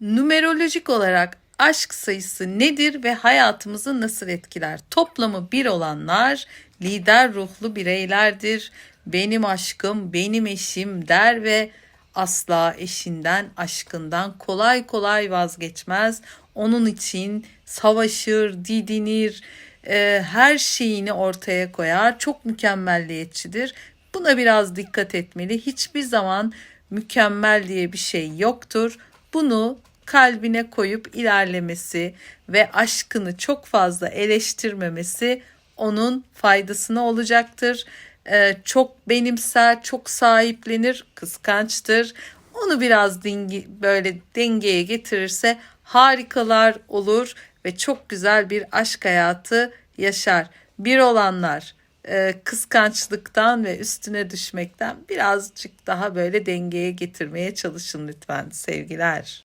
Numerolojik olarak aşk sayısı nedir ve hayatımızı nasıl etkiler? Toplamı bir olanlar lider ruhlu bireylerdir. Benim aşkım, benim eşim der ve asla eşinden, aşkından kolay kolay vazgeçmez. Onun için savaşır, didinir, e, her şeyini ortaya koyar. Çok mükemmelliyetçidir. Buna biraz dikkat etmeli. Hiçbir zaman mükemmel diye bir şey yoktur. Bunu kalbine koyup ilerlemesi ve aşkını çok fazla eleştirmemesi onun faydasına olacaktır. Ee, çok benimser, çok sahiplenir, kıskançtır. Onu biraz dingi, böyle dengeye getirirse harikalar olur ve çok güzel bir aşk hayatı yaşar. Bir olanlar kıskançlıktan ve üstüne düşmekten birazcık daha böyle dengeye getirmeye çalışın lütfen sevgiler.